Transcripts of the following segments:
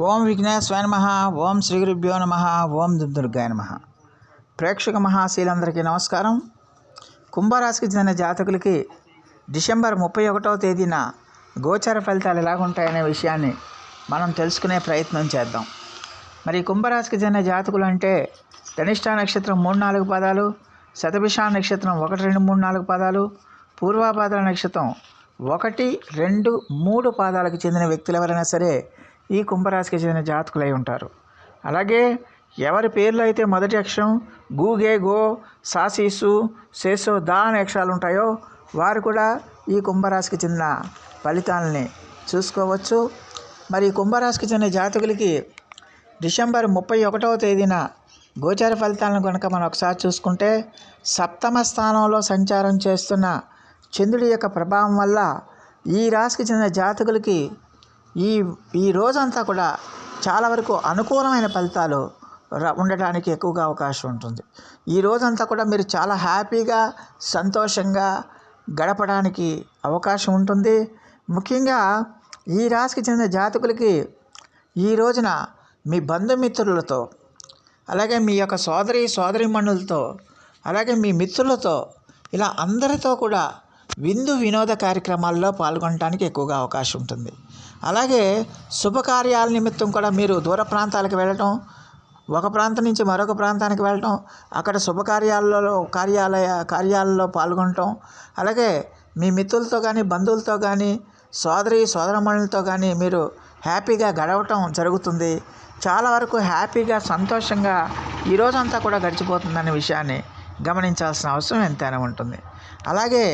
ఓం విఘ్నేశ్వర నమ ఓం శ్రీ గురుభ్యో నమ ఓం దుర్గాయ నమ. ప్రేక్షక మహాశీలందరికీ నమస్కారం. కుంభరాశికి చెందిన జాతకులకి డిసెంబర్ ముప్పై ఒకటవ తేదీన గోచర ఫలితాలు ఎలాగుంటాయనే విషయాన్ని మనం తెలుసుకునే ప్రయత్నం చేద్దాం. మరి కుంభరాశికి చెందిన జాతకులు అంటే ధనిష్ట నక్షత్రం మూడు నాలుగు పదాలు శతభిషా నక్షత్రం ఒకటి రెండు మూడు నాలుగు పదాలు పూర్వాపాదాల నక్షత్రం ఒకటి రెండు మూడు పాదాలకు చెందిన వ్యక్తులు ఎవరైనా సరే ఈ కుంభరాశికి చెందిన జాతకులై ఉంటారు. అలాగే ఎవరి పేర్లు అయితే మొదటి అక్షరం గూగే గో సాసీసు సేసో దా అనే అక్షరాలు ఉంటాయో వారు కూడా ఈ కుంభరాశికి చెందిన ఫలితాలని చూసుకోవచ్చు. మరి ఈ కుంభరాశికి చెందిన జాతకులకి డిసెంబర్ ముప్పై ఒకటవ తేదీన గోచార ఫలితాలను కనుక మనం ఒకసారి చూసుకుంటే సప్తమ స్థానంలో సంచారం చేస్తున్న చంద్రుడి యొక్క ప్రభావం వల్ల ఈ రాశికి చెందిన జాతకులకి ఈ ఈ రోజంతా కూడా చాలా వరకు అనుకూలమైన ఫలితాలు ర- ఉండటానికి ఎక్కువగా అవకాశం ఉంటుంది. ఈ రోజంతా కూడా మీరు చాలా హ్యాపీగా సంతోషంగా గడపడానికి అవకాశం ఉంటుంది. ముఖ్యంగా ఈ రాశికి చెందిన జాతకులకి ఈ రోజున మీ బంధుమిత్రులతో అలాగే మీ యొక్క సోదరి సోదరిమణులతో అలాగే మీ మిత్రులతో ఇలా అందరితో కూడా విందు వినోద కార్యక్రమాల్లో పాల్గొనడానికి ఎక్కువగా అవకాశం ఉంటుంది. అలాగే శుభకార్యాల నిమిత్తం కూడా మీరు దూర ప్రాంతాలకు వెళ్ళటం ఒక ప్రాంతం నుంచి మరొక ప్రాంతానికి వెళ్ళటం అక్కడ శుభకార్యాలలో కార్యాలయ కార్యాలలో పాల్గొనటం అలాగే మీ మిత్రులతో కానీ బంధువులతో కానీ సోదరి సోదరమణులతో కానీ మీరు హ్యాపీగా గడవటం జరుగుతుంది. చాలా వరకు హ్యాపీగా సంతోషంగా ఈ రోజంతా కూడా గడిచిపోతుందనే విషయాన్ని గమనించాల్సిన అవసరం ఎంతైనా ఉంటుంది. అలాగే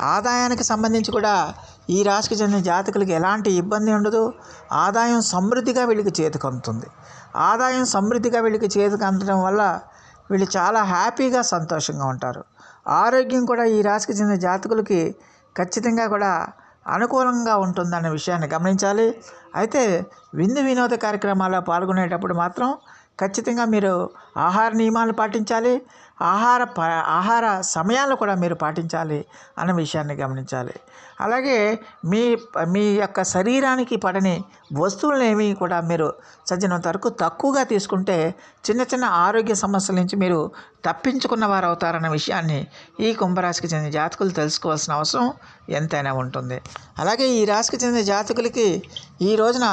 ఆదాయానికి సంబంధించి కూడా ఈ రాశికి చెందిన జాతకులకి ఎలాంటి ఇబ్బంది ఉండదు. ఆదాయం సమృద్ధిగా వీళ్ళకి చేతికి అందుతుంది ఆదాయం సమృద్ధిగా వీళ్ళకి చేతికి అందడం వల్ల వీళ్ళు చాలా హ్యాపీగా సంతోషంగా ఉంటారు. ఆరోగ్యం కూడా ఈ రాశికి చెందిన జాతకులకి ఖచ్చితంగా కూడా అనుకూలంగా ఉంటుందన్న విషయాన్ని గమనించాలి. అయితే విందు వినోద కార్యక్రమాల్లో పాల్గొనేటప్పుడు మాత్రం ఖచ్చితంగా మీరు ఆహార నియమాలు పాటించాలి ఆహార ప ఆహార సమయాలు కూడా మీరు పాటించాలి అన్న విషయాన్ని గమనించాలి. అలాగే మీ మీ యొక్క శరీరానికి పడని వస్తువులనేవి కూడా మీరు సజ్జనంత వరకు తక్కువగా తీసుకుంటే చిన్న చిన్న ఆరోగ్య సమస్యల నుంచి మీరు తప్పించుకున్న వారు అవుతారన్న విషయాన్ని ఈ కుంభరాశికి చెందిన జాతకులు తెలుసుకోవాల్సిన అవసరం ఎంతైనా ఉంటుంది. అలాగే ఈ రాశికి చెందిన జాతకులకి ఈ రోజున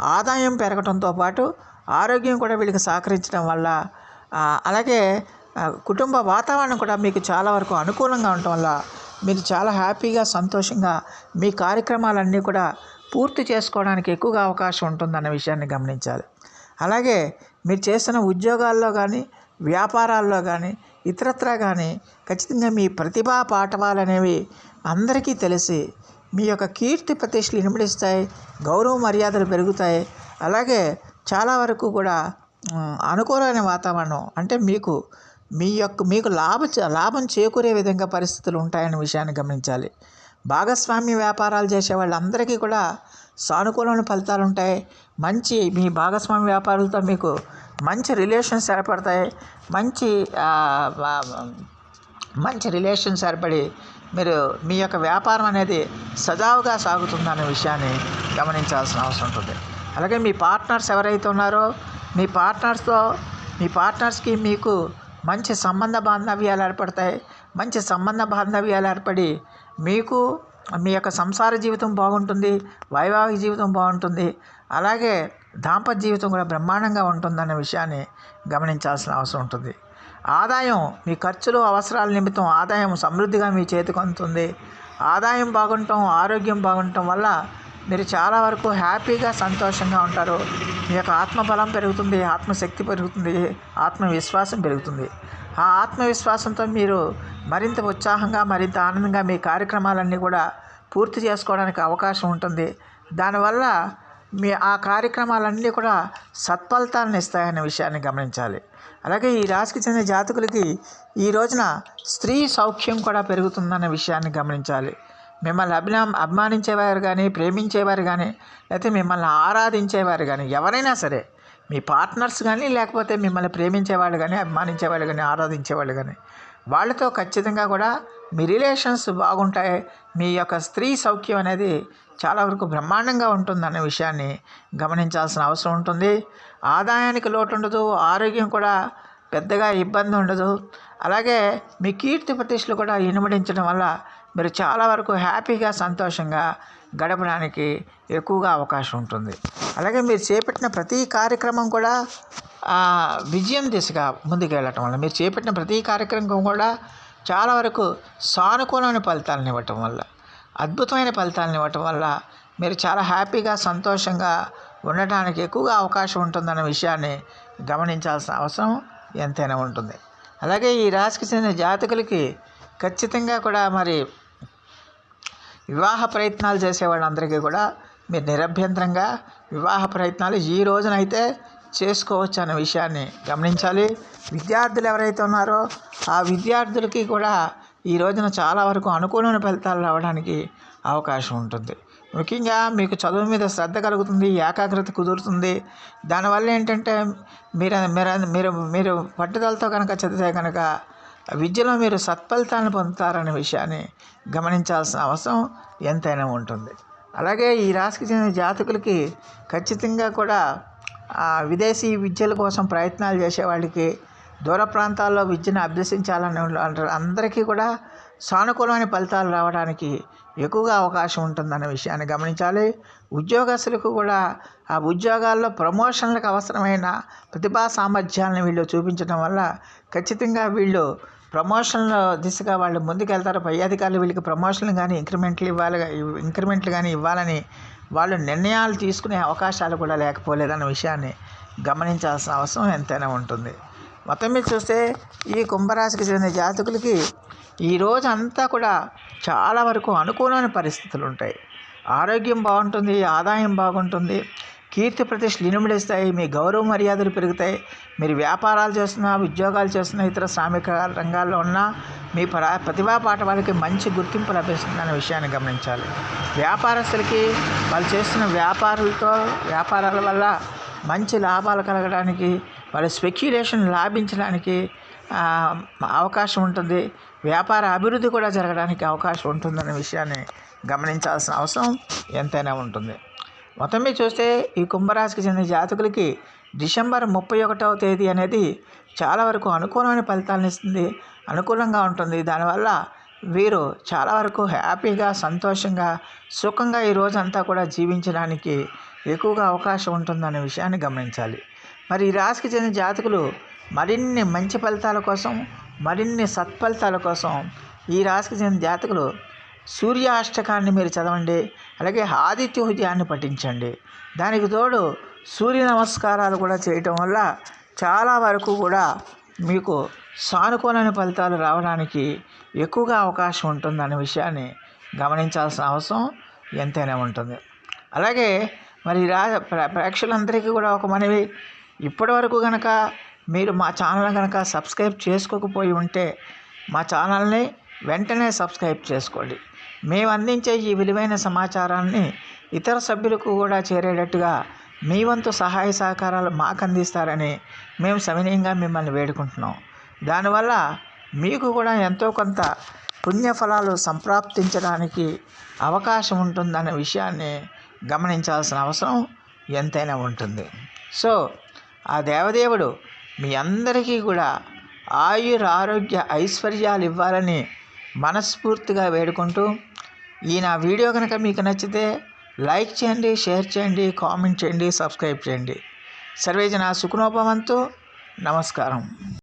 ఆదాయం పెరగడంతో పాటు ఆరోగ్యం కూడా వీళ్ళకి సహకరించడం వల్ల అలాగే కుటుంబ వాతావరణం కూడా మీకు చాలా వరకు అనుకూలంగా ఉండటం వల్ల మీరు చాలా హ్యాపీగా సంతోషంగా మీ కార్యక్రమాలన్నీ కూడా పూర్తి చేసుకోవడానికి ఎక్కువగా అవకాశం ఉంటుందన్న విషయాన్ని గమనించాలి. అలాగే మీరు చేస్తున్న ఉద్యోగాల్లో కానీ వ్యాపారాల్లో కానీ ఇతరత్రా కానీ ఖచ్చితంగా మీ ప్రతిభా పాఠవాలు అనేవి అందరికీ తెలిసి మీ యొక్క కీర్తి ప్రతిష్టలు ఇనుమడిస్తాయి గౌరవ మర్యాదలు పెరుగుతాయి. అలాగే చాలా వరకు కూడా అనుకూలమైన వాతావరణం. అంటే మీకు మీ యొక్క మీకు లాభ లాభం చేకూరే విధంగా పరిస్థితులు ఉంటాయనే విషయాన్ని గమనించాలి. భాగస్వామ్య వ్యాపారాలు చేసే వాళ్ళందరికీ కూడా సానుకూలమైన ఫలితాలు ఉంటాయి. మంచి మీ భాగస్వామ్య వ్యాపారులతో మీకు మంచి రిలేషన్స్ ఏర్పడతాయి. మంచి మంచి రిలేషన్స్ ఏర్పడి మీరు మీ యొక్క వ్యాపారం అనేది సజావుగా సాగుతుందనే విషయాన్ని గమనించాల్సిన అవసరం ఉంటుంది. అలాగే మీ పార్ట్నర్స్ ఎవరైతే ఉన్నారో మీ పార్ట్నర్స్తో మీ పార్ట్నర్స్కి మీకు మంచి సంబంధ బాంధవ్యాలు ఏర్పడతాయి. మంచి సంబంధ బాంధవ్యాలు ఏర్పడి మీకు మీ యొక్క సంసార జీవితం బాగుంటుంది వైవాహిక జీవితం బాగుంటుంది. అలాగే దాంపత్య జీవితం కూడా బ్రహ్మాండంగా ఉంటుందన్న విషయాన్ని గమనించాల్సిన అవసరం ఉంటుంది. ఆదాయం మీ ఖర్చులు అవసరాల నిమిత్తం ఆదాయం సమృద్ధిగా మీ చేతికి అందుతుంది. ఆదాయం బాగుండటం ఆరోగ్యం బాగుండటం వల్ల మీరు చాలా వరకు హ్యాపీగా సంతోషంగా ఉంటారు. మీ యొక్క ఆత్మబలం పెరుగుతుంది ఆత్మశక్తి పెరుగుతుంది ఆత్మవిశ్వాసం పెరుగుతుంది. ఆ ఆత్మవిశ్వాసంతో మీరు మరింత ఉత్సాహంగా మరింత ఆనందంగా మీ కార్యక్రమాలన్నీ కూడా పూర్తి చేసుకోవడానికి అవకాశం ఉంటుంది. దానివల్ల మీ ఆ కార్యక్రమాలన్నీ కూడా సత్ఫలితాలను ఇస్తాయనే విషయాన్ని గమనించాలి. అలాగే ఈ రాశికి చెందిన జాతకులకి ఈ రోజున స్త్రీ సౌఖ్యం కూడా పెరుగుతుందన్న విషయాన్ని గమనించాలి. మిమ్మల్ని అభినా అభిమానించేవారు కానీ ప్రేమించేవారు కానీ లేకపోతే మిమ్మల్ని ఆరాధించేవారు కానీ ఎవరైనా సరే మీ పార్ట్నర్స్ కానీ లేకపోతే మిమ్మల్ని ప్రేమించేవాళ్ళు కానీ అభిమానించేవాళ్ళు కానీ ఆరాధించేవాళ్ళు కానీ వాళ్ళతో ఖచ్చితంగా కూడా మీ రిలేషన్స్ బాగుంటాయి. మీ యొక్క స్త్రీ సౌఖ్యం అనేది చాలా వరకు బ్రహ్మాండంగా ఉంటుందనే విషయాన్ని గమనించాల్సిన అవసరం ఉంటుంది. ఆదాయానికి లోటు ఉండదు ఆరోగ్యం కూడా పెద్దగా ఇబ్బంది ఉండదు అలాగే మీ కీర్తి ప్రతిష్టలు కూడా ఇనుమడించడం వల్ల మీరు చాలా వరకు హ్యాపీగా సంతోషంగా గడపడానికి ఎక్కువగా అవకాశం ఉంటుంది. అలాగే మీరు చేపట్టిన ప్రతి కార్యక్రమం కూడా విజయం దిశగా ముందుకు వెళ్ళటం వల్ల మీరు చేపట్టిన ప్రతి కార్యక్రమం కూడా చాలా వరకు సానుకూలమైన ఫలితాలను ఇవ్వటం వల్ల అద్భుతమైన ఫలితాలను ఇవ్వటం వల్ల మీరు చాలా హ్యాపీగా సంతోషంగా ఉండటానికి ఎక్కువగా అవకాశం ఉంటుందన్న విషయాన్ని గమనించాల్సిన అవసరం ఎంతైనా ఉంటుంది. అలాగే ఈ రాశికి చెందిన జాతకులకి ఖచ్చితంగా కూడా మరి వివాహ ప్రయత్నాలు చేసేవాళ్ళందరికీ కూడా మీరు నిరభ్యంతరంగా వివాహ ప్రయత్నాలు ఈ రోజునైతే చేసుకోవచ్చు అనే విషయాన్ని గమనించాలి. విద్యార్థులు ఎవరైతే ఉన్నారో ఆ విద్యార్థులకి కూడా ఈ రోజున చాలా వరకు అనుకూలమైన ఫలితాలు రావడానికి అవకాశం ఉంటుంది. ముఖ్యంగా మీకు చదువు మీద శ్రద్ధ కలుగుతుంది ఏకాగ్రత కుదురుతుంది. దానివల్ల ఏంటంటే మీరు మీరు మీరు మీరు పట్టుదలతో కనుక చదివితే కనుక విద్యలో మీరు సత్ఫలితాలను పొందుతారనే విషయాన్ని గమనించాల్సిన అవసరం ఎంతైనా ఉంటుంది. అలాగే ఈ రాశికి చెందిన జాతకులకి ఖచ్చితంగా కూడా విదేశీ విద్యల కోసం ప్రయత్నాలు చేసే వాళ్ళకి దూర ప్రాంతాల్లో విద్యను అభ్యసించాలని అందరికీ కూడా సానుకూలమైన ఫలితాలు రావడానికి ఎక్కువగా అవకాశం ఉంటుందన్న విషయాన్ని గమనించాలి. ఉద్యోగస్తులకు కూడా ఆ ఉద్యోగాల్లో ప్రమోషన్లకు అవసరమైన ప్రతిభా సామర్థ్యాలను వీళ్ళు చూపించడం వల్ల ఖచ్చితంగా వీళ్ళు ప్రమోషన్ల దిశగా వాళ్ళు ముందుకెళ్తారు. పై అధికారులు వీళ్ళకి ప్రమోషన్లు కానీ ఇంక్రిమెంట్లు ఇవ్వాలి ఇంక్రిమెంట్లు కానీ ఇవ్వాలని వాళ్ళు నిర్ణయాలు తీసుకునే అవకాశాలు కూడా లేకపోలేదన్న విషయాన్ని గమనించాల్సిన అవసరం ఎంతైనా ఉంటుంది. మొత్తం మీద చూస్తే ఈ కుంభరాశికి చెందిన జాతకులకి ఈ రోజు అంతా కూడా చాలా వరకు అనుకూలమైన పరిస్థితులు ఉంటాయి. ఆరోగ్యం బాగుంటుంది ఆదాయం బాగుంటుంది కీర్తి ప్రతిష్ఠలు ఇనుమడిస్తాయి మీ గౌరవ మర్యాదలు పెరుగుతాయి. మీరు వ్యాపారాలు చేస్తున్నా ఉద్యోగాలు చేస్తున్నా ఇతర శ్రామిక రంగాల్లో ఉన్నా మీ ప్రా ప్రతిభా పాట వాళ్ళకి మంచి గుర్తింపు లభిస్తుందనే విషయాన్ని గమనించాలి. వ్యాపారస్తులకి వాళ్ళు చేస్తున్న వ్యాపారులతో వ్యాపారాల వల్ల మంచి లాభాలు కలగడానికి వాళ్ళ స్పెక్యులేషన్ లాభించడానికి అవకాశం ఉంటుంది. వ్యాపార అభివృద్ధి కూడా జరగడానికి అవకాశం ఉంటుందనే విషయాన్ని గమనించాల్సిన అవసరం ఎంతైనా ఉంటుంది. మొత్తం మీద చూస్తే ఈ కుంభరాశికి చెందిన జాతకులకి డిసెంబర్ ముప్పై ఒకటవ తేదీ అనేది చాలా వరకు అనుకూలమైన ఫలితాలను ఇస్తుంది. అనుకూలంగా ఉంటుంది. దానివల్ల వీరు చాలా వరకు హ్యాపీగా సంతోషంగా సుఖంగా ఈ రోజంతా కూడా జీవించడానికి ఎక్కువగా అవకాశం ఉంటుందనే విషయాన్ని గమనించాలి. మరి ఈ రాశికి చెందిన జాతకులు మరిన్ని మంచి ఫలితాల కోసం మరిన్ని సత్ఫలితాల కోసం ఈ రాశికి చెందిన జాతకులు సూర్యాష్టకాన్ని మీరు చదవండి అలాగే ఆదిత్య హృదయాన్ని పఠించండి. దానికి తోడు సూర్య నమస్కారాలు కూడా చేయటం వల్ల చాలా వరకు కూడా మీకు సానుకూలమైన ఫలితాలు రావడానికి ఎక్కువగా అవకాశం ఉంటుంది అనే విషయాన్ని గమనించాల్సిన అవసరం ఎంతైనా ఉంటుంది. అలాగే మరి రా ప్ర- ప్రేక్షకులందరికీ కూడా ఒక మనవి. ఇప్పటి వరకు కనుక మీరు మా ఛానల్ కనుక సబ్స్క్రైబ్ చేసుకోకపోయి ఉంటే మా ఛానల్ని వెంటనే సబ్స్క్రైబ్ చేసుకోండి. మేము అందించే ఈ విలువైన సమాచారాన్ని ఇతర సభ్యులకు కూడా చేరేటట్టుగా మీ వంతు సహాయ సహకారాలు మాకు అందిస్తారని మేము సవినయంగా మిమ్మల్ని వేడుకుంటున్నాం. దానివల్ల మీకు కూడా ఎంతో కొంత పుణ్యఫలాలు సంప్రాప్తించడానికి అవకాశం ఉంటుందనే విషయాన్ని గమనించాల్సిన అవసరం ఎంతైనా ఉంటుంది. సో ఆ దేవదేవుడు మీ అందరికీ కూడా ఆయుర ఆరోగ్య ఐశ్వర్యాలు ఇవ్వాలని మనస్ఫూర్తిగా వేడుకుంటూ ఈ నా వీడియో కనుక మీకు నచ్చితే లైక్ చేయండి షేర్ చేయండి కామెంట్ చేయండి సబ్స్క్రైబ్ చేయండి. సర్వేజన సుఖనోపమంతు నమస్కారం.